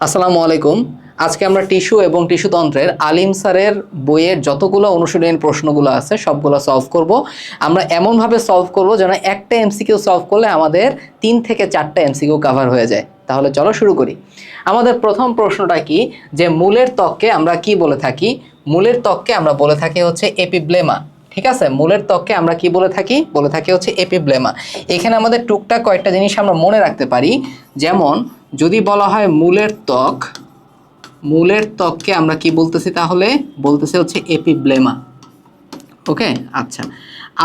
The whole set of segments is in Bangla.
আসসালামু আলাইকুম। আজকে আমরা টিস্যু এবং টিস্যু তন্ত্রের আলিম স্যারের বইয়ের যতগুলো অনুশীলনী প্রশ্নগুলো আছে, সবগুলো সলভ করব। আমরা এমনভাবে সলভ করব যেন একটা এমসিকিউ সলভ করলে আমাদের তিন থেকে চারটা এমসিকিউ কভার হয়ে যায়। তাহলে চলো শুরু করি। আমাদের প্রথম প্রশ্নটা কি? যে মূলের ত্বককে আমরা কি বলে থাকি? মূলের ত্বককে আমরা বলে থাকি হচ্ছে এপিব্লেমা ঠিক আছে? মূলের ত্বককে আমরা কি বলে থাকি? বলে থাকি হচ্ছে এপিব্লেমা এখানে আমাদের টুকটাক কয়েকটা জিনিস আমরা মনে রাখতে পারি। যেমন যদি বলা হয় মূলের ত্বক, মূলের ত্বককে আমরা কি বলতেছি তাহলে? বলতেছে হচ্ছে এপিব্লেমা ওকে? আচ্ছা।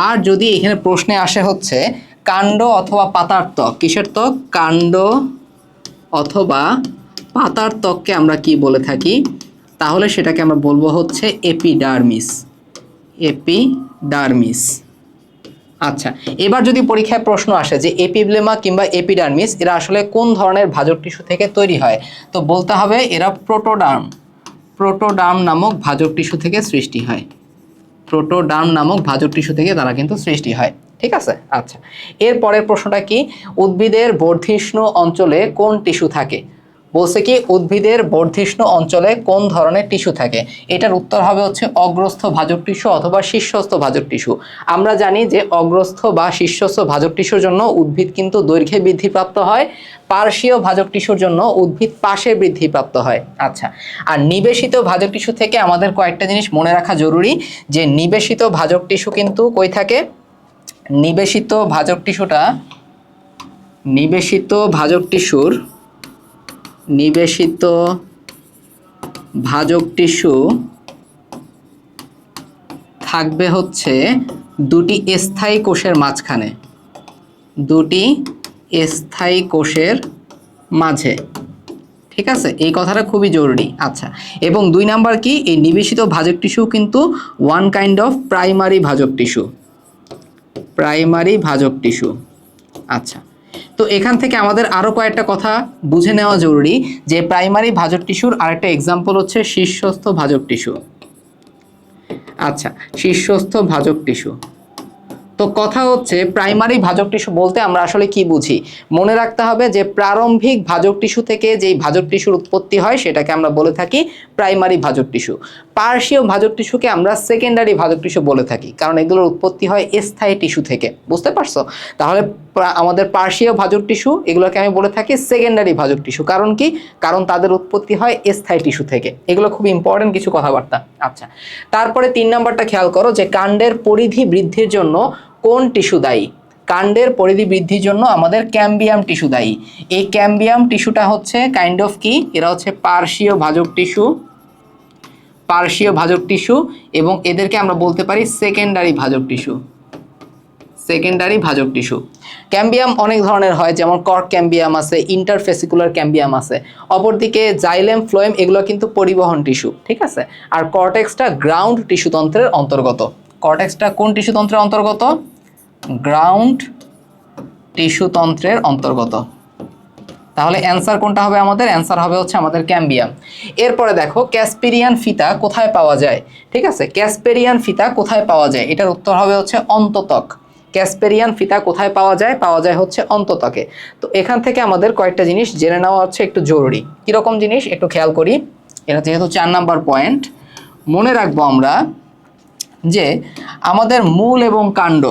আর যদি এখানে প্রশ্নে আসে হচ্ছে, কাণ্ড অথবা পাতার ত্বক, কিসের ত্বক? কাণ্ড অথবা পাতার ত্বককে আমরা কি বলে থাকি? তাহলে সেটাকে আমরা বলব হচ্ছে এপিডার্মিস এপিডার্মিস আচ্ছা এবার যদি পরীক্ষায় প্রশ্ন আসে যে এপিব্লেমা কিংবা এপিডার্মিস এরা আসলে কোন ধরনের ভাজক টিস্যু থেকে তৈরি হয়? তো বলতে হবে এরা প্রোটোডার্ম প্রোটোডার্ম নামক ভাজক টিস্যু থেকে সৃষ্টি হয়। প্রোটোডার্ম নামক ভাজক টিস্যু থেকে তারা কিন্তু সৃষ্টি হয়। ঠিক আছে? আচ্ছা এর পরের প্রশ্নটা কি? উদ্ভিদের বর্ধিষ্ণু অঞ্চলে কোন টিস্যু থাকে? বলছে কি, উদ্ভিদের বর্ধিষ্ণু অঞ্চলে কোন ধরনের টিস্যু থাকে? এটার উত্তর হবে হচ্ছে অগ্রস্থ ভাজক টিস্যু অথবা শীর্ষস্থ ভাজক টিস্যু। আমরা জানি যে অগ্রস্থ বা শীর্ষস্থ ভাজক টিস্যুর জন্য উদ্ভিদ কিন্তু দৈর্ঘ্যে বৃদ্ধিপ্রাপ্ত হয়। পার্শ্বীয় ভাজক টিস্যুর জন্য উদ্ভিদ পাশে বৃদ্ধিপ্রাপ্ত হয়। আচ্ছা আর নিবেশিত ভাজক টিস্যু থেকে আমাদের কয়েকটা জিনিস মনে রাখা জরুরি, যে নিবেশিত ভাজক টিস্যু কিন্তু কই থাকে? নিবেশিত ভাজক টিস্যুটা, নিবেশিত ভাজক টিস্যুর নিবেশিত ভাজক টিস্যু থাকবে হচ্ছে দুটি স্থায়ী কোষের মাঝখানে। দুটি স্থায়ী কোষের মাঝে। ঠিক আছে? এই কথাটা খুবই জরুরি। আচ্ছা এবং দুই নাম্বার কি? এই নিবেশিত ভাজক টিস্যু কিন্তু ওয়ান কাইন্ড অফ প্রাইমারি ভাজক টিস্যু। প্রাইমারি ভাজক টিস্যু। আচ্ছা। তো এখান থেকে আমাদের আরও কয়েকটা কথা বুঝে নেওয়া জরুরি যে প্রাইমারি ভাজক টিস্যুর আরেকটা এক্সাম্পল হচ্ছে শীর্ষস্থ ভাজক টিস্যু আচ্ছা শীর্ষস্থ ভাজক টিস্যু তো কথা হচ্ছে প্রাইমারি ভাজক টিস্যু বলতে আমরা আসলে কি বুঝি? মনে রাখতে হবে যে প্রারম্ভিক ভাজক টিস্যু থেকে যেই ভাজক টিস্যুর উৎপত্তি হয় সেটাকে আমরা বলে থাকি প্রাইমারি ভাজক টিস্যু পার্শ্বীয় ভাজক টিস্যুকে আমরা সেকেন্ডারি ভাজক টিস্যু বলে থাকি, কারণ এগুলোর উৎপত্তি হয় স্থায়ী টিস্যু থেকে। বুঝতে পারছ? তাহলে আমাদের পার্শ্বীয় ভাজক টিস্যু এগুলোকে আমি বলে থাকি সেকেন্ডারি ভাজক টিস্যু কারণ কি? কারণ তাদের উৎপত্তি হয় স্থায়ী টিস্যু থেকে। এগুলো খুব ইম্পর্টেন্ট কিছু কথাবার্তা। আচ্ছা তারপরে তিন নাম্বারটা খেয়াল করো যে কাণ্ডের পরিধি বৃদ্ধির জন্য কোন টিস্যু দায়ী? কাণ্ডের পরিধি বৃদ্ধির জন্য আমাদের ক্যাম্বিয়াম টিস্যু দায়ী। এই ক্যাম্বিয়াম টিস্যুটা হচ্ছে কাইন্ড অফ কি? এরা হচ্ছে পার্শ্বীয় ভাজক টিস্যু পার্শ্বীয় ভাজক টিস্যু এবং এদেরকে আমরা বলতে পারি সেকেন্ডারি ভাজক টিস্যু। সেকেন্ডারি ভাজক টিস্যু। ক্যাম্বিয়াম অনেক ধরনের হয়, যেমন কর্ক ক্যাম্বিয়াম আছে, ইন্টারফেসিকুলার ক্যাম্বিয়াম আছে। অপরদিকে জাইলেম, ফ্লোয়েম, এগুলো কিন্তু পরিবহন টিস্যু, ঠিক আছে? আর কর্টেক্সটা গ্রাউন্ড টিস্যু তন্ত্রের অন্তর্গত। কর্টেক্সটা কোন টিস্যু তন্ত্রের অন্তর্গত? গ্রাউন্ড টিস্যু তন্ত্রের অন্তর্গত। তাহলে অ্যান্সার কোনটা হবে আমাদের? অ্যান্সার হবে হচ্ছে আমাদের ক্যাম্বিয়াম এরপরে দেখো ক্যাসপেরিয়ান ফিতা কোথায় পাওয়া যায়? ঠিক আছে? ক্যাসপেরিয়ান ফিতা কোথায় পাওয়া যায়? এটার উত্তর হবে হচ্ছে অন্ততক। ক্যাসপেরিয়ান ফিতা কোথায় পাওয়া যায়? পাওয়া যায় হচ্ছে অন্ততকে। তো এখান থেকে আমাদের কয়েকটা জিনিস জেনে নেওয়া হচ্ছে একটু জরুরি। কীরকম জিনিস? একটু খেয়াল করি। এটা যেহেতু চার নাম্বার পয়েন্ট মনে রাখব আমরা যে আমাদের মূল এবং কাণ্ড।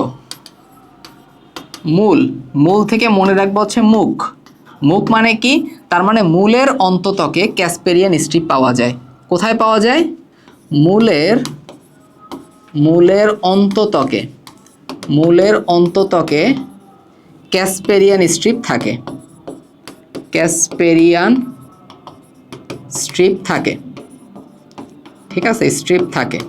মূল মূল থেকে মনে রাখব হচ্ছে মুখ। মুখ মানে কি? তার মানে মূলের অন্ততকে ক্যাসপেরিয়ান স্ট্রিপ পাওয়া যায়। কোথায় পাওয়া যায়? মূলের মূলের অন্ততকে মূলের অন্ততকে ক্যাসপেরিয়ান স্ট্রিপ থাকে। ক্যাসপেরিয়ান স্ট্রিপ থাকে। ঠিক আছে, স্ট্রিপ থাকে।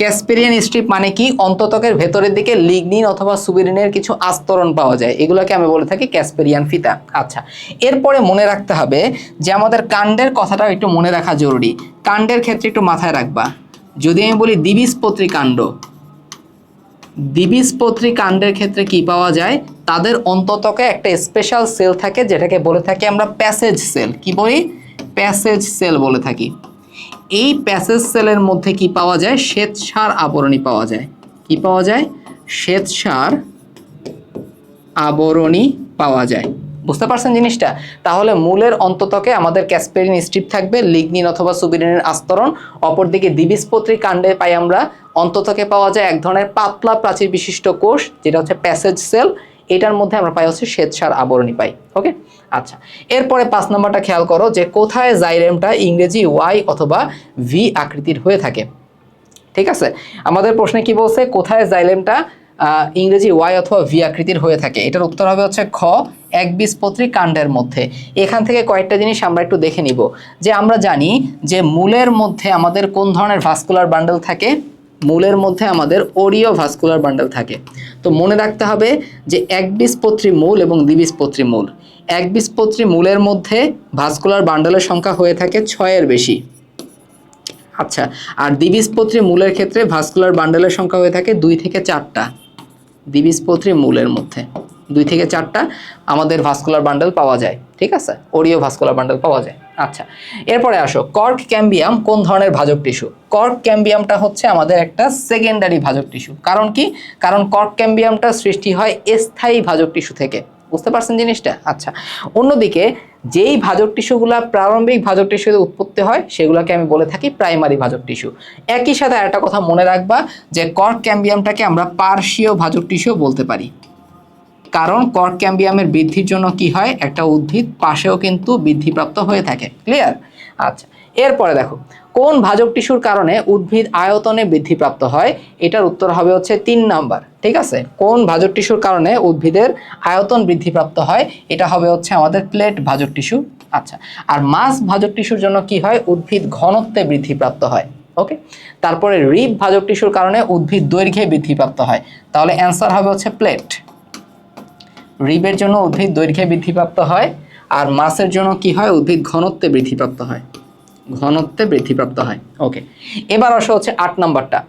ক্যাসপেরিয়ান স্ট্রিপ মানে কি? অন্ততকের ভেতরের দিকে লিগনিন অথবা সুবিরিনের কিছু আস্তরণ পাওয়া যায়। এগুলোকে আমি বলে থাকি ক্যাসপেরিয়ান ফিতা। আচ্ছা এরপরে মনে রাখতে হবে যে আমাদের কাণ্ডের কথাটা একটু মনে রাখা জরুরি। কাণ্ডের ক্ষেত্রে একটু মাথায় রাখবা। যদি আমি বলি দ্বিবীজপত্রী কাণ্ড, দ্বিবীজপত্রী কাণ্ডের ক্ষেত্রে কি পাওয়া যায়? তাদের অন্ততকে একটা স্পেশাল সেল থাকে, যেটাকে বলে থাকি আমরা প্যাসেজ সেল কি বলি? প্যাসেজ সেল বলে থাকি। এই প্যাসেজ সেলের মধ্যে কি পাওয়া যায়? শ্বেতসার আবরণী পাওয়া যায়। কি পাওয়া যায়? শ্বেতসার আবরণী পাওয়া যায়। বুঝতে পারছেন জিনিসটা? তাহলে মূলের অন্ততকে আমাদের ক্যাসপেরিন স্ট্রিপ থাকবে, লিগনিন অথবা সুবিরিনের আস্তরণ। অপরদিকে দ্বিবীজপত্রী কাণ্ডে পাই আমরা, অন্ততকে পাওয়া যায় এক ধরনের পাতলা প্রাচীর বিশিষ্ট কোষ, যেটা হচ্ছে প্যাসেজ সেল। এটার মধ্যে আমরা পাই হচ্ছে শ্বেতসার আবরণী পাই ওকে আচ্ছা এরপরে পাঁচ নম্বরটা খেয়াল করো যে কোথায় জাইরেমটা ইংরেজি ওয়াই অথবা ভি আকৃতির হয়ে থাকে, ঠিক আছে? আমাদের প্রশ্নে কি বলছে, কোথায় জাইলেমটা ইংরেজি ওয়াই অথবা ভি আকৃতির হয়ে থাকে? এটার উত্তর হবে হচ্ছে খ, এক একবীজপত্রী কাণ্ডের মধ্যে। এখান থেকে কয়েকটা জিনিস আমরা একটু দেখে নিব। যে আমরা জানি যে মূলের মধ্যে আমাদের কোন ধরনের ভাস্কুলার বান্ডেল থাকে? মূলের মধ্যে আমাদের ওরিও ভাস্কুলার বান্ডেল থাকে। তো মনে রাখতে হবে যে একবীজপত্রী মূল এবং দ্বিবীজপত্রী মূল। একবীজপত্রী মূলের মধ্যে ভাস্কুলার বান্ডেলের সংখ্যা হয়ে থাকে ছয়ের বেশি। আচ্ছা আর দ্বিবীজপত্রী মূলের ক্ষেত্রে ভাস্কুলার বান্ডেলের সংখ্যা হয়ে থাকে দুই থেকে চারটা। দ্বিবীজপত্রী মূলের মধ্যে। দুই থেকে চারটা আমাদের ভাস্কুলার বান্ডেল পাওয়া যায়, ঠিক আছে? ওরিও ভাস্কুলার বান্ডেল পাওয়া যায়। আচ্ছা এরপরে আসো কর্ক ক্যাম্বিয়াম কোন ধরনের ভাজক টিস্যু কর্ক ক্যাম্বিয়ামটা হচ্ছে আমাদের একটা সেকেন্ডারি ভাজক টিস্যু কারণ কি? কারণ কর্ক ক্যাম্বিয়ামটা সৃষ্টি হয় স্থায়ী ভাজক টিস্যু থেকে। বুঝতে পারছেন জিনিসটা? আচ্ছা অন্যদিকে যেই ভাজক টিস্যুগুলা প্রারম্ভিক ভাজক টিস্যুতে উৎপত্তি হয়, সেগুলোকে আমি বলে থাকি প্রাইমারি ভাজক টিস্যু। একই সাথে একটা কথা মনে রাখবা যে কর্ক ক্যাম্বিয়ামটাকে আমরা পার্শ্বীয় ভাজক টিস্যু বলতে পারি। কারণ কর্ক ক্যাম্বিয়ামের বৃদ্ধির জন্য কি হয়? একটা উদ্ভিদ পাশেও কিন্তু বৃদ্ধিপ্রাপ্ত হয়ে থাকে। ক্লিয়ার আচ্ছা এরপরে দেখো কোন ভাজক টিস্যুর কারণে উদ্ভিদ আয়তনে বৃদ্ধিপ্রাপ্ত হয়? এটার উত্তর হবে হচ্ছে তিন নাম্বার। ঠিক আছে? কোন ভাজক টিস্যুর কারণে উদ্ভিদের আয়তন বৃদ্ধিপ্রাপ্ত হয়? এটা হবে হচ্ছে আমাদের প্লেট ভাজক টিস্যু। আচ্ছা আর মাছ ভাজক টিস্যুর জন্য কি হয়? উদ্ভিদ ঘনত্বে বৃদ্ধিপ্রাপ্ত হয়। ওকে? তারপরে রিব ভাজক টিস্যুর কারণে উদ্ভিদ দৈর্ঘ্যে বৃদ্ধিপ্রাপ্ত হয়। তাহলে অ্যান্সার হবে হচ্ছে প্লেট। রিবের জন্য উদ্ভিদ দৈর্ঘ্যে বৃদ্ধিপ্রাপ্ত হয়, আর মাছের জন্য কি হয়? উদ্ভিদ ঘনত্বে বৃদ্ধিপ্রাপ্ত হয়। ঘনত্বে বৃদ্ধিপ্রাপ্ত হয়। ওকে এবার আসা হচ্ছে আট নম্বরটা।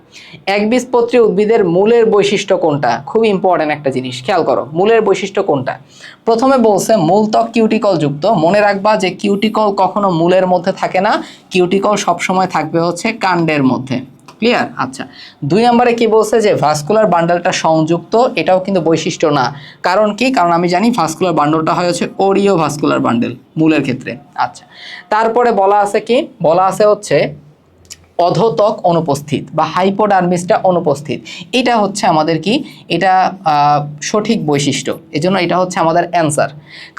একবীজপত্রী উদ্ভিদের মূলের বৈশিষ্ট্য কোনটা? খুব ইম্পর্ট্যান্ট একটা জিনিস, খেয়াল করো, মূলের বৈশিষ্ট্য কোনটা? প্রথমে বলছে মূল ত্বক কিউটিকল যুক্ত। মনে রাখবা যে কিউটিকল কখনো মূলের মধ্যে থাকে না কিউটিকল সবসময় থাকবে হচ্ছে কাণ্ডের মধ্যে। ক্লিয়ার আচ্ছা। দুই নম্বরে কি বলছে যে ভাস্কুলার বান্ডেলটা সংযুক্ত, এটাও কিন্তু বৈশিষ্ট্য না। কারণ কি? কারণ আমি জানি ভাস্কুলার বান্ডলটা হয় হচ্ছে ওরিও ভাস্কুলার বান্ডেল মূলের ক্ষেত্রে। আচ্ছা। তারপরে বলা আছে কি? বলা আছে হচ্ছে অধতক অনুপস্থিত বা হাইপোডার্মিসটা অনুপস্থিত। এটা হচ্ছে আমাদের কি? এটা সঠিক বৈশিষ্ট্য। এজন্য এটা হচ্ছে আমাদের অ্যান্সার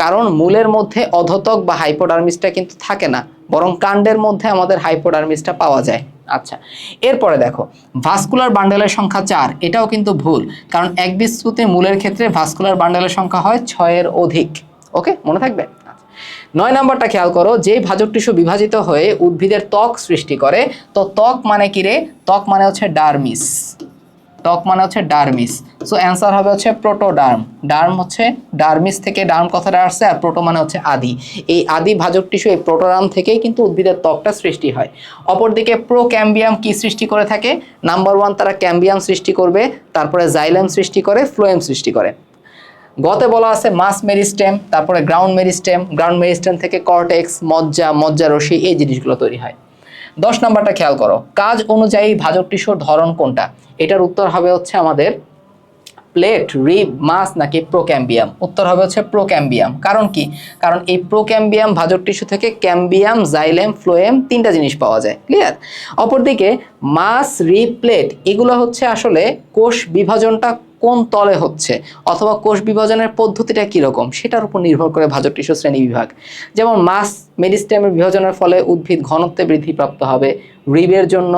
কারণ মূলের মধ্যে অধতক বা হাইপোডার্মিসটা কিন্তু থাকে না, বরং কাণ্ডের মধ্যে আমাদের হাইপোডার্মিসটা পাওয়া যায়। আচ্ছা এরপরে দেখো ভাস্কুলার বান্ডেলের সংখ্যা চার, এটাও কিন্তু ভুল, কারণ এক বিস্তৃতি মূলের ক্ষেত্রে ভাস্কুলার বান্ডেলের সংখ্যা হয় ছয়ের অধিক, ওকে, মনে থাকবে। নয় নাম্বারটা খেয়াল করো যে ভাজক টিস্যু বিভাজিত হয়ে উদ্ভিদের ত্বক সৃষ্টি করে, তো ত্বক মানে কি রে ত্বক মানে হচ্ছে ডার্মিস ত্বক মানে হচ্ছে ডার্মিস। সো অ্যান্সার হবে হচ্ছে প্রোটোডার্ম। ডার্ম হচ্ছে ডার্মিস থেকে ডার্ম কথাটা আসছে আর প্রোটো মানে হচ্ছে আদি। এই আদি ভাজক টিস্যু এই প্রোটোডার্ম থেকেই কিন্তু উদ্ভিদের ত্বকটা সৃষ্টি হয়। অপরদিকে প্রো ক্যাম্বিয়াম কি সৃষ্টি করে থাকে? নাম্বার ওয়ান তারা ক্যাম্বিয়াম সৃষ্টি করবে, তারপরে জাইলেম সৃষ্টি করে, ফ্লোয়েম সৃষ্টি করে। গতে বলা আছে মাস মেরিস্টেম, তারপরে গ্রাউন্ড মেরিস্টেম গ্রাউন্ড মেরিস্টেম থেকে কর্টেক্স, মজ্জা মজ্জা রশি এই জিনিসগুলো তৈরি হয়। দশ নাম্বারটা খেয়াল করো। কাজ অনুযায়ী ভাজক টিস্যুর ধরন কোনটা? এটার উত্তর হবে হচ্ছে আমাদের প্লেট, রিব মাস নাকি প্রোক্যাম্বিয়াম। উত্তর হবে হচ্ছে প্রোক্যাম্বিয়াম। কারণ কি? কারণ এই প্রোক্যাম্বিয়াম ভাজক টিস্যু থেকে ক্যাম্বিয়াম, জাইলেম, ফ্লোয়েম তিনটা জিনিস পাওয়া যায়। ক্লিয়ার? অপরদিকে মাস রিব, প্লেট, এগুলো হচ্ছে আসলে কোষ বিভাজনটা কোন তলে হচ্ছে? অথবা কোষ বিভাজনের পদ্ধতিটা কীরকম? সেটার উপর নির্ভর করে ভাজক টিস্যু শ্রেণি বিভাগ। যেমন মাস মেডিস্টেমের বিভাজনের ফলে উদ্ভিদ ঘনত্বে বৃদ্ধিপ্রাপ্ত হবে। রিবের জন্য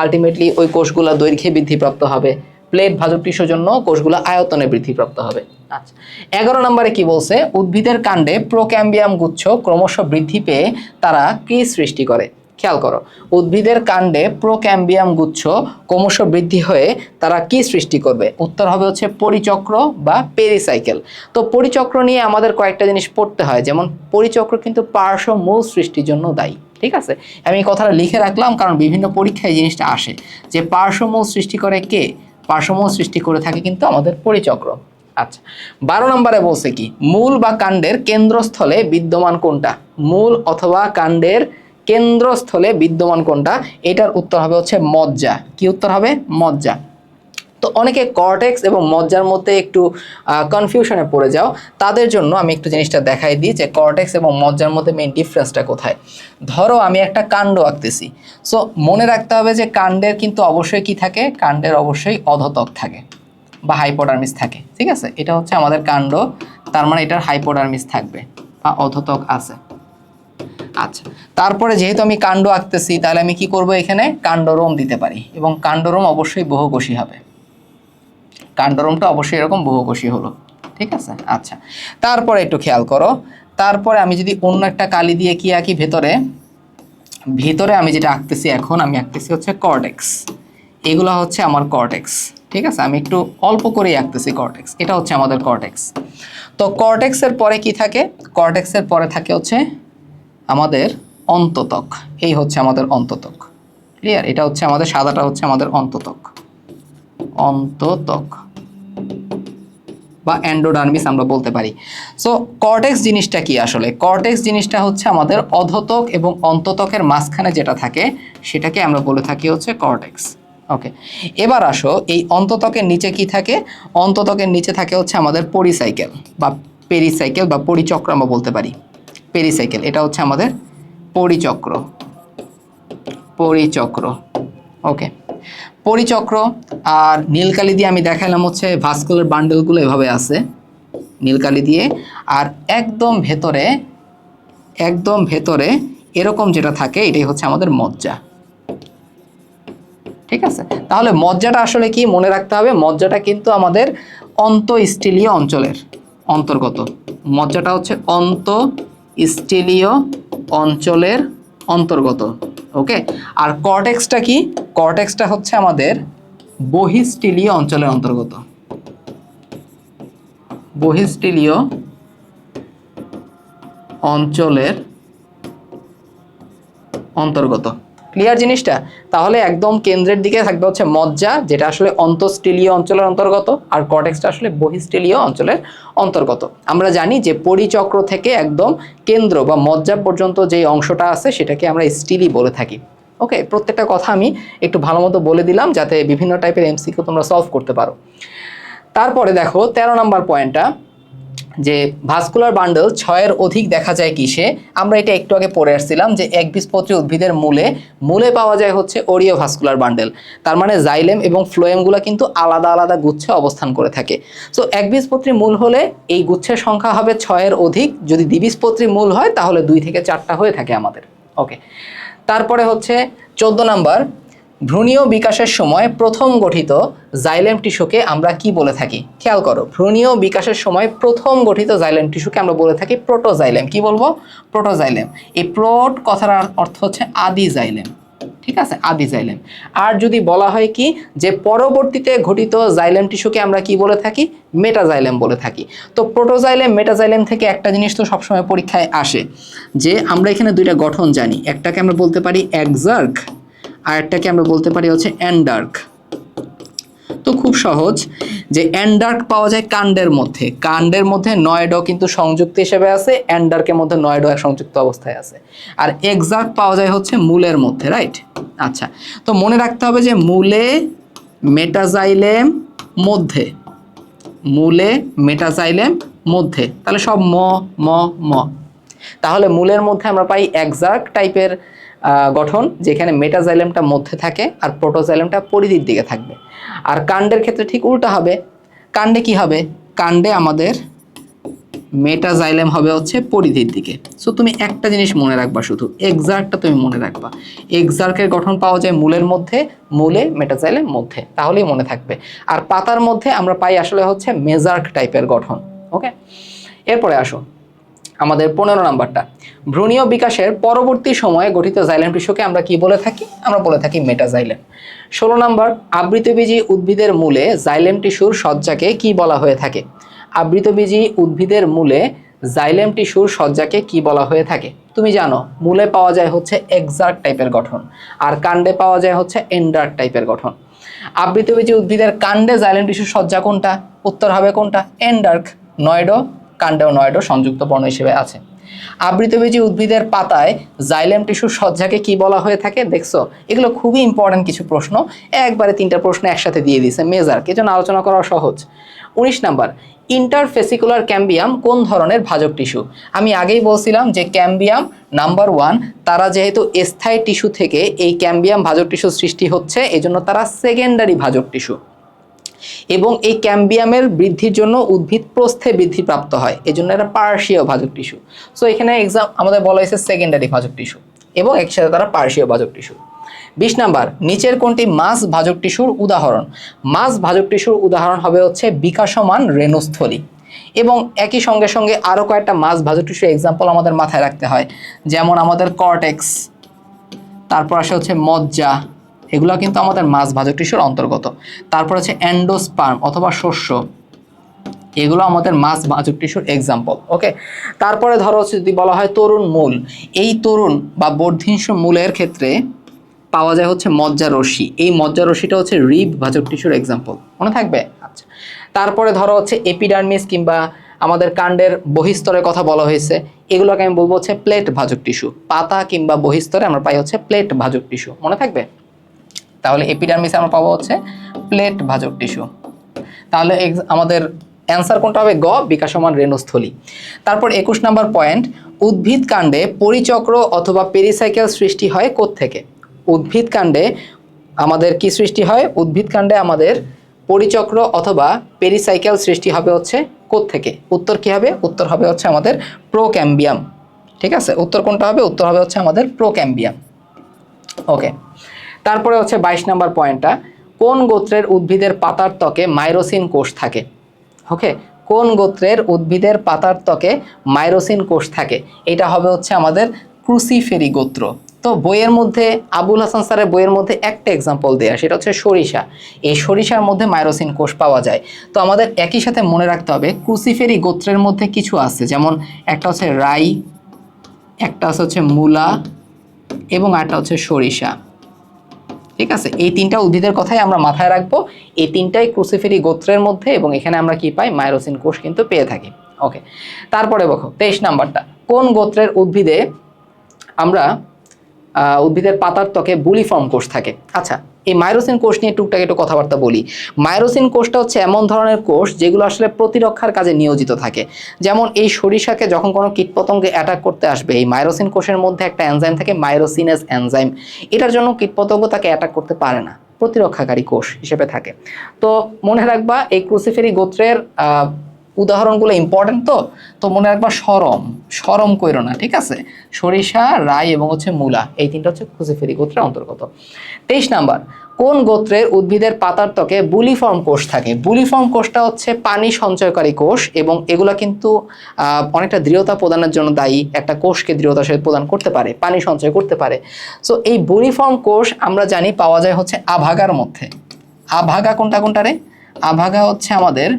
আলটিমেটলি ওই কোষগুলো দৈর্ঘ্যে বৃদ্ধিপ্রাপ্ত হবে। প্লেট ভাজক টিস্যুর জন্য কোষগুলো আয়তনে বৃদ্ধিপ্রাপ্ত হবে। আচ্ছা এগারো নম্বরে কি বলছে? উদ্ভিদের কাণ্ডে প্রোক্যাম্বিয়াম গুচ্ছ ক্রমশ বৃদ্ধি পেয়ে তারা কি সৃষ্টি করে? খেয়াল করো, উদ্ভিদের কাণ্ডে প্রোক্যাম্বিয়াম গুচ্ছ ক্রমশ বৃদ্ধি হয়ে তারা কি সৃষ্টি করবে? উত্তর হবে হচ্ছে পরিচক্র বা পেরিসাইকেল। তো পরিচক্র নিয়ে আমাদের কয়েকটা জিনিস পড়তে হয়, যেমন পরিচক্র কিন্তু পার্শ্ব মূল সৃষ্টির জন্য দায়ী, ঠিক আছে? আমি এই কথাটা লিখে রাখলাম কারণ বিভিন্ন পরীক্ষায় জিনিসটা আসে। যে পার্শ্বমূল সৃষ্টি করে কে? পার্শ্বমূল সৃষ্টি করে থাকে কিন্তু আমাদের পরিচক্র। আচ্ছা বারো নম্বরে বলছে কি, মূল বা কাণ্ডের কেন্দ্রস্থলে বিদ্যমান কোনটা? মূল অথবা কাণ্ডের কেন্দ্রস্থলে বিদ্যমান কোনটা? এটার উত্তর হবে হচ্ছে মজ্জা। কি উত্তর হবে? মজ্জা। তো অনেকে কর্টেক্স এবং মজ্জার মধ্যে একটু কনফিউশনে পড়ে যাও। তাদের জন্য আমি একটু জিনিসটা দেখাই দিই যে কর্টেক্স এবং মজ্জার মধ্যে মেইন ডিফারেন্সটা কোথায়। ধরো আমি একটা কাণ্ড আঁকতেছি। সো মনে রাখতে হবে যে কাণ্ডের কিন্তু অবশ্যই কি থাকে? কাণ্ডের অবশ্যই অধতক থাকে বা হাইপোডার্মিস থাকে। ঠিক আছে? এটা হচ্ছে আমাদের কাণ্ড। তার মানে এটার হাইপোডার্মিস থাকবে বা অধতক আছে। আচ্ছা। তারপরে যেহেতু আমি কাণ্ড আঁকতেছি, তাহলে আমি কি করব এখানে? কাণ্ডরোম দিতে পারি। এবং কাণ্ডরোম অবশ্যই বহুকোষী হবে। কাণ্ডরোমটা অবশ্যই এরকম বহুকোষী হলো। ঠিক আছে? আচ্ছা। তারপরে একটু খেয়াল করো। তারপরে আমি যদি অন্য একটা কালি দিয়ে কি আঁকি ভেতরে? ভিতরে আমি যেটা আঁকতেছি এখন, আমি আঁকতেছি হচ্ছে কর্টেক্স। এগুলো হচ্ছে আমার কর্টেক্স। ঠিক আছে? আমি একটু অল্প করেই আঁকতেছি কর্টেক্স। এটা হচ্ছে আমাদের কর্টেক্স। তো কর্টেক্সের পরে কি থাকে? কর্টেক্সের পরে থাকে হচ্ছে আমাদের অন্ততক। এই হচ্ছে আমাদের অন্ততক। ক্লিয়ার এটা হচ্ছে আমাদের, সাদাটা হচ্ছে আমাদের অন্ততক। অন্ততক। বা অ্যান্ডোডার্মিস আমরা বলতে পারি। সো কর্টেক্স জিনিসটা কি আসলে? কর্টেক্স জিনিসটা হচ্ছে আমাদের অধতক এবং অন্ততকের মাঝখানে যেটা থাকে, সেটাকে আমরা বলে থাকি হচ্ছে কর্টেক্স ওকে এবার আসো, এই অন্ততকের নিচে কি থাকে? অন্ততকের নিচে থাকে হচ্ছে আমাদের পরিসাইকেল বা পেরিসাইকেল বা পরিচক্র আমরা বলতে পারি। পেরিসাইকেল, এটা হচ্ছে আমাদের পরিচক্র। পরিচক্র, ওকে। পরিচক্র আর নীলকালি দিয়ে আমি দেখালাম হচ্ছে ভাস্কুলার বান্ডেলগুলো এভাবে আছে, নীলকালি দিয়ে। আর একদম ভেতরে একদম ভেতরে এরকম যেটা থাকে, এটাই হচ্ছে আমাদের মজ্জা। ঠিক আছে? তাহলে মজ্জাটা আসলে কি মনে রাখতে হবে? মজ্জাটা কিন্তু আমাদের অন্তঃস্টিলীয় অঞ্চলের অন্তর্গত। মজ্জাটা হচ্ছে অন্ত স্টিলীয় অঞ্চলের অন্তর্গত ওকে আর কর্টেক্সটা কি? কর্টেক্সটা হচ্ছে আমাদের বহিস্টেলীয় অঞ্চলের অন্তর্গত। বহিস্টেলীয় অঞ্চলের অন্তর্গত। ক্লিয়ার জিনিসটা? তাহলে একদম কেন্দ্রের দিকে থাকবে হচ্ছে মজ্জা, যেটা আসলে অন্তঃস্টিলীয় অঞ্চলের অন্তর্গত, আর কর্টেক্সটা আসলে বহিস্টিলীয় অঞ্চলের অন্তর্গত। আমরা জানি যে পরিচক্র থেকে একদম কেন্দ্র বা মজ্জা পর্যন্ত যে অংশটা আছে, সেটাকে আমরা স্টিলি বলে থাকি। ওকে, প্রত্যেকটা কথা আমি একটু ভালো মতো বলে দিলাম, যাতে বিভিন্ন টাইপের এমসিকিউ তোমরা সলভ করতে পারো। তারপরে দেখো, তেরো নম্বর পয়েন্টটা যে ভাস্কুলার বান্ডল ছয়ের অধিক দেখা যায় কিসে আমরা এটা একটু আগে পড়ে আসছিলাম যে একবীজপত্রী উদ্ভিদের মূলে মূলে পাওয়া যায় হচ্ছে ওরিও ভাস্কুলার বান্ডেল। তার মানে জাইলেম এবং ফ্লোয়েমগুলো কিন্তু আলাদা আলাদা গুচ্ছে অবস্থান করে থাকে। সো একবীজপত্রী মূল হলে এই গুচ্ছের সংখ্যা হবে ছয়ের অধিক। যদি দ্বিবীজপত্রী মূল হয়, তাহলে দুই থেকে চারটা হয়ে থাকে আমাদের। ওকে তারপরে হচ্ছে চোদ্দ নাম্বার ভ্রূণীয় বিকাশের সময় প্রথম গঠিত জাইলেম টিস্যুকে আমরা কি বলে থাকি? খেয়াল করো, ভ্রূণীয় বিকাশের সময় প্রথম গঠিত জাইলেম টিস্যুকে আমরা বলে থাকি প্রোটোজাইলেম। কি বলব? প্রোটোজাইলেম। এই প্রোট কথার অর্থ হচ্ছে আদি জাইলেম। ঠিক আছে? আদি জাইলেম। আর যদি বলা হয় কি যে পরবর্তীতে ঘটিত জাইলেম টিস্যুকে আমরা কি বলে থাকি? মেটাজাইলেম বলে থাকি। তো প্রোটোজাইলেম, মেটাজাইলেম থেকে একটা জিনিস তো সবসময় পরীক্ষায় আসে যে আমরা এখানে দুইটা গঠন জানি। একটাকে আমরা বলতে পারি একজার্ক আর একটাকে আমরা বলতে পারি হচ্ছে অ্যান্ডার্ক। তো খুব সহজ যে অ্যান্ডার্ক পাওয়া যায় কাণ্ডের মধ্যে। কাণ্ডের মধ্যে নয়ডো কিন্তু সংযুক্ত হিসেবে আছে, অ্যান্ডার্কের মধ্যে নয়ডো সংযুক্ত অবস্থায় আছে। আর এক্সাক্ট পাওয়া যায় হচ্ছে মূলের মধ্যে, রাইট? আচ্ছা তো মনে রাখতে হবে যে মূলে মেটাজাইলেম মধ্যে, মূলে মেটাজাইলেম মধ্যে। তাহলে সব ম ম ম। তাহলে মূলের মধ্যে আমরা পাই একজাক্ট টাইপের গঠন, যেখানে মেটাজাইলেমটা মধ্যে থাকে আর প্রোটোজাইলেমটা পরিধির দিকে থাকবে। আর কাণ্ডের ক্ষেত্রে ঠিক উল্টা হবে। কাণ্ডে কি হবে? কাণ্ডে আমাদের মেটাজাইলেম হবে হচ্ছে পরিধির দিকে। সো তুমি একটা জিনিস মনে রাখবা শুধু। এক্সার্কটা তুমি মনে রাখবা। এক্সার্কের গঠন পাওয়া যায় মূলের মধ্যে, মূলে মেটাজাইলেম মধ্যে। তাহলেই মনে থাকবে। আর পাতার মধ্যে আমরা পাই আসলে হচ্ছে মেজার্ক টাইপের গঠন। ওকে এরপরে আসো। আমাদের পনেরো নাম্বারটা। ভ্রূণীয় বিকাশের পরবর্তী সময়ে গঠিত জাইলেম টিস্যুকে আমরা কি বলে থাকি? আমরা বলে থাকি মেটাজাইলেম ষোলো নম্বর, আবৃতবীজী উদ্ভিদের মূলে জাইলেম টিস্যুর সজ্জাকে কি বলা হয়ে থাকে? আবৃতবীজী উদ্ভিদের মূলে জাইলেম টিস্যুর সজ্জাকে কি বলা হয়ে থাকে? তুমি জানো, মূলে পাওয়া যায় হচ্ছে এক্সার্ট টাইপের গঠন, আর কাণ্ডে পাওয়া যায় হচ্ছে এন্ডার্ক টাইপের গঠন। আবৃতবীজী উদ্ভিদের কাণ্ডে জাইলেম টিস্যুর সজ্জা কোনটা? উত্তর হবে কোনটা? এন্ডার্ক, নয়ডো নয়ডো সংযুক্ত বর্ণ হিসেবে আছে। আবৃতবীজী উদ্ভিদের পাতায় জাইলেম টিস্যু সজ্জাকে কি বলা হয়ে থাকে? দেখছ? এগুলো খুবই ইম্পর্টেন্ট কিছু প্রশ্ন। একবারে তিনটা প্রশ্ন একসাথে দিয়ে দিয়েছে মেজার। কি জন্য আলোচনা করা সহজ। উনিশ নাম্বার ইন্টারফেসিকুলার ক্যাম্বিয়াম কোন ধরনের ভাজক টিস্যু? আমি আগেই বলছিলাম যে ক্যাম্বিয়াম নাম্বার ওয়ান তারা যেহেতু স্থায়ী টিস্যু থেকে এই ক্যাম্বিয়াম ভাজক টিস্যু সৃষ্টি হচ্ছে, এজন্য তারা সেকেন্ডারি ভাজক টিস্যু। এবং এই ক্যাম্বিয়ামের বৃদ্ধির জন্য উদ্ভিদ প্রস্থে বৃদ্ধি প্রাপ্ত হয়। এই জন্য এটা পার্শ্বীয় ভাজক টিস্যু। সো এখানে এক্সাম আমাদের বলা হয়েছে সেকেন্ডারি ভাজক টিস্যু এবং একসাথে তারা পার্শ্বীয় ভাজক টিস্যু। বিশ নাম্বার, নিচের কোনটি মাছ ভাজক টিস্যুর উদাহরণ? মাছ ভাজক টিস্যুর উদাহরণ হবে হচ্ছে বিকাশমান রেণুস্থলী। এবং একই সঙ্গে সঙ্গে আরও কয়েকটা মাছ ভাজক টিস্যুর এক্সাম্পল আমাদের মাথায় রাখতে হয়। যেমন আমাদের কর্টেক্স তারপর আসে হচ্ছে মজ্জা এগুলো কিন্তু আমাদের মাছ ভাজক টিস্যুর অন্তর্গত। তারপর হচ্ছে অ্যান্ডোস্পার্ম অথবা শস্য। এগুলো আমাদের মাছ ভাজক টিস্যুর এক্সাম্পল ওকে তারপরে ধরো যদি বলা হয় তরুণ মূল। এই তরুণ বা বর্ধিষ্ণু মূলের ক্ষেত্রে পাওয়া যায় হচ্ছে মজ্জা রশ্মি। এই মজ্জা রশ্মিটা হচ্ছে রিব ভাজক টিস্যুর এক্সাম্পল মনে থাকবে? আচ্ছা। তারপরে ধরো হচ্ছে এপিডার্মিস কিংবা আমাদের কাণ্ডের বহিস্তরের কথা বলা হয়েছে। এগুলোকে আমি বলব হচ্ছে প্লেট ভাজক টিস্যু পাতা কিংবা বহিস্তরে আমরা পাই হচ্ছে প্লেট ভাজক টিস্যু মনে থাকবে? তাহলে এপিডার্মিসে আমরা পাবো হচ্ছে প্লেট ভাজক টিস্যু তাহলে আমাদের অ্যান্সার কোনটা হবে? গ, বিকাশমান রেণুস্থলী। তারপর একুশ নম্বর পয়েন্ট উদ্ভিদ কাণ্ডে পরিচক্র অথবা পেরিসাইকেল সৃষ্টি হয় থেকে উদ্ভিদ কাণ্ডে আমাদের কি সৃষ্টি হয়? উদ্ভিদ কাণ্ডে আমাদের পরিচক্র অথবা পেরিসাইকেল সৃষ্টি হবে হচ্ছে থেকে উত্তর কি হবে? উত্তর হবে হচ্ছে আমাদের প্রোক্যাম্বিয়াম ঠিক আছে? উত্তর কোনটা হবে? উত্তর হবে হচ্ছে আমাদের প্রোক্যাম্বিয়াম ওকে তারপরে হচ্ছে বাইশ নাম্বার পয়েন্টটা, কোন গোত্রের উদ্ভিদের পাতার ত্বকে মাইরোসিন কোষ থাকে? ওকে, কোন গোত্রের উদ্ভিদের পাতার ত্বকে মাইরোসিন কোষ থাকে? এটা হবে হচ্ছে আমাদের ক্রুসিফেরি গোত্র। তো বইয়ের মধ্যে, আবুল হাসান স্যারের বইয়ের মধ্যে একটা এক্সাম্পল দেয়া, সেটা হচ্ছে সরিষা। এই সরিষার মধ্যে মাইরোসিন কোষ পাওয়া যায়। তো আমাদের একই সাথে মনে রাখতে হবে, ক্রুসিফেরি গোত্রের মধ্যে কিছু আছে, যেমন একটা হচ্ছে রাই, একটা হচ্ছে মূলা, এবং আরেকটা হচ্ছে সরিষা। ঠিক আছে? এই তিনটা উদ্ভিদের কথাই আমরা মাথায় রাখব। এই তিনটাই ক্রুসিফেরি গোত্রের মধ্যে এবং এখানে আমরা কি পাই? মাইরোসিন কোষ কিন্তু পেয়ে থাকি। ওকে তারপরে দেখো, তেইশ নাম্বারটা। কোন গোত্রের উদ্ভিদে আমরা উদ্ভিদের পাতার ত্বকে বুলিফর্ম কোষ থাকে? আচ্ছা এই মাইরোসিন কোষ নিয়ে টুকটাক একটু কথাবার্তা বলি। মাইরোসিন কোষটা হচ্ছে এমন ধরনের কোষ যেগুলো আসলে প্রতিরক্ষার কাজে নিয়োজিত থাকে। যেমন এই সরিষাকে যখন কোনো কীটপতঙ্গে অ্যাটাক করতে আসবে, এই মাইরোসিন কোষের মধ্যে একটা এনজাইম থাকে মাইরোসিনেস এনজাইম এটার জন্য কীটপতঙ্গ তাকে অ্যাটাক করতে পারে না। প্রতিরক্ষাকারী কোষ হিসেবে থাকে। তো মনে রাখবা, এই ক্রুসিফেরি গোত্রের উদাহরণগুলো ইম্পর্টেন্ট তো তো মনে রাখবা সরম সরম কইরো না, ঠিক আছে? সরিষা, রাই এবং হচ্ছে মূলা, এই তিনটা হচ্ছে ক্রুসিফেরি গোত্রের অন্তর্গত। তেইশ নাম্বার, কোন গোত্রের উদ্ভিদের পাতার ত্বকে বুলিফর্ম কোষ থাকে? বুলিফর্ম কোষটা হচ্ছে পানি সঞ্চয়কারী কোষ এবং এগুলো কিন্তু অনেকটা দৃঢ়তা প্রদানের জন্য দায়ী, একটা কোষকে দৃঢ়তা সে প্রদান করতে পারে, পানি সঞ্চয় করতে পারে। সো এই বুলিফর্ম কোষ আমরা জানি পাওয়া যায় হচ্ছে আভাগার মধ্যে। আভাগা কোনটা কোনটা রে? আভাগা হচ্ছে আমাদের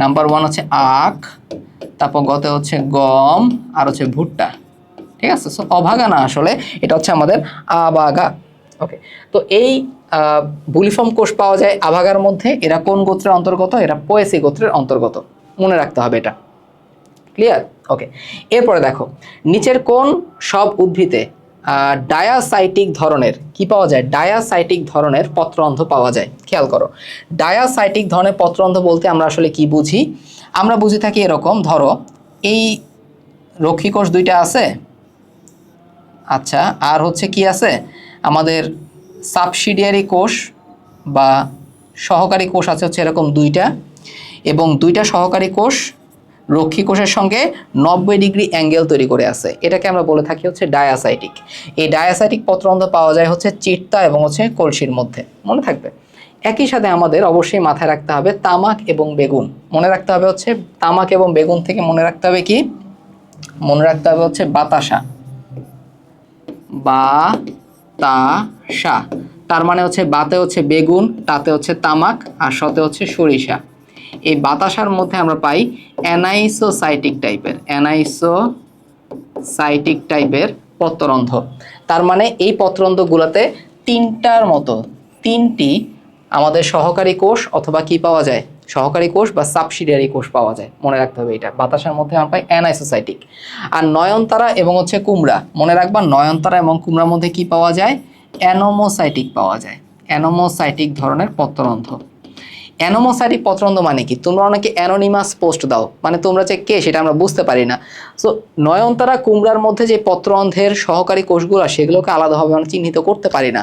নাম্বার ওয়ান হচ্ছে আখ, তারপর গতে হচ্ছে গম, আর হচ্ছে ভুট্টা। ঠিক আছে? সো অভাগা না আসলে, এটা হচ্ছে আমাদের আবাগা। ওকে তো এই বুলিফর্ম কোষ পাওয়া যায় আভাগার মধ্যে। এরা কোন গোত্রের অন্তর্গত? এরা পোয়েসি গোত্রের অন্তর্গত। মনে রাখতে হবে এটা। ক্লিয়ার ওকে এরপরে দেখো, নিচের কোন সব উদ্ভিদে ডায়াসাইটিক ধরনের, কি পাওয়া যায়? ডায়াসাইটিক ধরনের পত্রন্ধ পাওয়া যায়, খেয়াল করো। ডায়াসাইটিক ধরনের পত্রন্ধ বলতে আমরা আসলে কি বুঝি? আমরা বুঝে থাকি এরকম, ধরো, এই রক্ষীকোষ দুইটা আছে আচ্ছা আর হচ্ছে কি আছে? আমাদের সাবসিডিয়ারি কোষ বা সহকারী কোষ আছে হচ্ছে এরকম দুইটা, এবং দুইটা সহকারী কোষ রক্ষী কোষের সঙ্গে নব্বই ডিগ্রি অ্যাঙ্গেল তৈরি করে আছে। এটাকে আমরা বলে থাকি হচ্ছে ডায়াসাইটিক। এই ডায়াসাইটিক পত্রন্ধ পাওয়া যায় হচ্ছে চিট্টা এবং হচ্ছে কলসির মধ্যে। মনে থাকবে? একই সাথে আমাদের অবশ্যই মাথায় রাখতে হবে তামাক এবং বেগুন। মনে রাখতে হবে হচ্ছে তামাক এবং বেগুন থেকে মনে রাখতে হবে কি? মনে রাখতে হবে হচ্ছে বাতাসা। বাতাসা। তার মানে হচ্ছে বাতে হচ্ছে বেগুন, তাতে হচ্ছে তামাক, আর সতে হচ্ছে সরিষা। এই বাতাসার মধ্যে আমরা পাই অ্যানাইসোসাইটিক টাইপের অ্যানাইসোসাইটিক টাইপের পত্ররন্ধ্র তার মানে এই পত্ররন্ধ্রগুলোতে তিনটার মতো, তিনটি আমাদের সহকারী কোষ অথবা কি পাওয়া যায়? সহকারী কোষ বা সাবসিডিয়ারি কোষ পাওয়া যায়। মনে রাখতে হবে এটা। বাতাসের মধ্যে আমরা পাই অ্যানাইসোসাইটিক। আর নয়নতারা এবং হচ্ছে কুমড়া, মনে রাখবা নয়নতারা এবং কুমড়ার মধ্যে কি পাওয়া যায়? অ্যানোমোসাইটিক পাওয়া যায়। অ্যানোমোসাইটিক ধরনের পত্ররন্ধ্র অ্যানোমোসাইটিক পছন্দ মানে কি? তোমরা অনেকে অ্যানোনিমাস পোস্ট দাও। মানে তোমরা যে কে, সেটা আমরা বুঝতে পারি না। সো নয়নতারা কুমড়ার মধ্যে যে পত্ররন্ধ্রের সহকারী কোষগুলো, সেগুলোকে আলাদাভাবে আমরা চিহ্নিত করতে পারি না।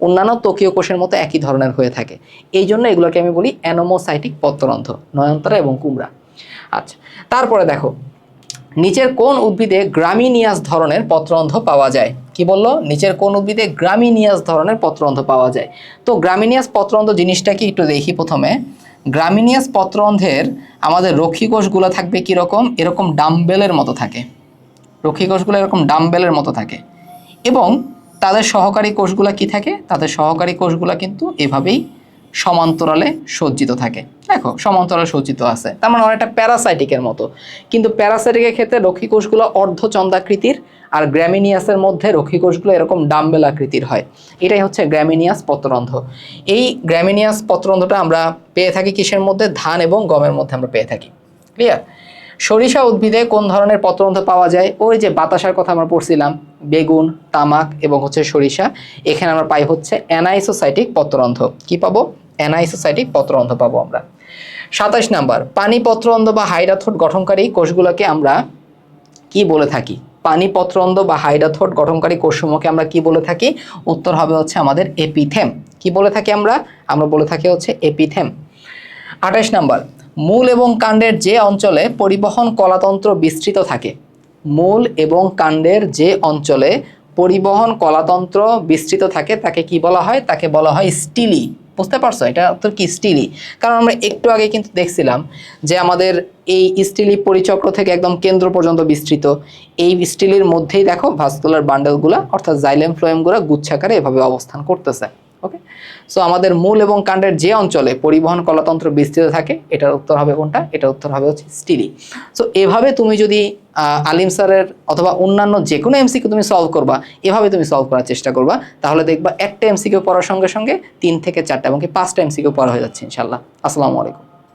অন্যান্য তকীয় কোষের মতো একই ধরনের হয়ে থাকে। এই জন্য এগুলোকে আমি বলি অ্যানোমোসাইটিক পত্রন্ধ নয়নতারা এবং কুমড়া। আচ্ছা তারপরে দেখো নিচের কোন উদ্ভিদে গ্রামিনিয়াস ধরনের পত্ররন্ধ্র পাওয়া যায়? কি বলল? নিচের কোন উদ্ভিদে গ্রামিনিয়াস ধরনের পত্ররন্ধ্র পাওয়া যায়? তো গ্রামিনিয়াস পত্ররন্ধ্র জিনিসটা কি একটু দেখি প্রথমে। গ্রামিনিয়াস পত্ররন্ধ্রের আমাদের রক্ষী কোষগুলো থাকবে কীরকম? এরকম ডাম্বেলের মতো থাকে। রক্ষী কোষগুলো এরকম ডাম্বেলের মতো থাকে। এবং তাদের সহকারী কোষগুলো কি থাকে? তাদের সহকারী কোষগুলো কিন্তু এভাবেই সমান্তরালে সজ্জিত থাকে। দেখো, সমান্তরালে সজ্জিত আছে। তার মানে অনেকটা প্যারাসাইটিকের মতো। কিন্তু প্যারাসাইটিকের ক্ষেত্রে রক্ষী কোষগুলো অর্ধচন্দ্রাকৃতির আর গ্র্যামিনিয়াসের মধ্যে রক্ষী কোষগুলো এরকম ডাম্বেল আকৃতির হয়। এটাই হচ্ছে গ্র্যামিনিয়াস পত্ররন্ধ্র। এই গ্র্যামিনিয়াস পত্ররন্ধ্রটা আমরা পেয়ে থাকি কিসের মধ্যে? ধান এবং গমের মধ্যে আমরা পেয়ে থাকি। ক্লিয়ার সরিষা উদ্ভিদে কোন ধরনের পত্ররন্ধ্র পাওয়া যায়? ওই যে বাতাসার কথা আমরা পড়ছিলাম, বেগুন, তামাক এবং হচ্ছে সরিষা। এখানে আমরা পাই হচ্ছে অ্যানাইসোসাইটিক পত্ররন্ধ্র। কি পাবো? অ্যানাইসোসাইটিক পত্ররন্ধ্র পাবো আমরা। সাতাশ নাম্বার পানি পত্ররন্ধ্র বা হাইড্রাথোট গঠনকারী কোষগুলোকে আমরা কি বলে থাকি? পানি পত্রন্ধ্র বা হাইড্রাথোট গঠনকারী কোষসমূহকে আমরা কি বলে থাকি? উত্তর হবে হচ্ছে আমাদের এপিথেম। কি বলে থাকি আমরা? আমরা বলে থাকি হচ্ছে এপিথেম। আঠাশ নাম্বার, মূল এবং কাণ্ডের যে অঞ্চলে পরিবহন কলাতন্ত্র বিস্তৃত থাকে, মূল এবং কাণ্ডের যে অঞ্চলে পরিবহন কলাতন্ত্র বিস্তৃত থাকে, তাকে কি বলা হয়? তাকে বলা হয় স্টিলি। বুঝতে পারছ? এটা তোর কি স্টিলি? কারণ আমরা একটু আগে কিন্তু দেখছিলাম যে আমাদের এই স্টিলি পরিচক্র থেকে একদম কেন্দ্র পর্যন্ত বিস্তৃত। এই স্টিলির মধ্যেই দেখো ভাস্কুলার বান্ডেলগুলো অর্থাৎ জাইলেম ফ্লোয়েমগুলো গুচ্ছাকারে এভাবে অবস্থান করতেছে। ওকে সো আমাদের মূল এবং কাণ্ডের যে অঞ্চলে পরিবহন কলাতন্ত্র বিস্তৃত থাকে, এটার উত্তর হবে কোনটা? এটার উত্তর হবে হচ্ছে স্টিলি সো এভাবে তুমি যদি আলিম স্যারের অথবা অন্যান্য যে কোনো এমসিকে তুমি সলভ করবা, এভাবে তুমি সলভ করার চেষ্টা করবা, তাহলে দেখবা একটা এমসিকে পড়ার সঙ্গে সঙ্গে তিন থেকে চারটা কি পাঁচটা এমসিকে পড়া হয়ে যাচ্ছে ইনশাল্লাহ আসসালামু আলাইকুম।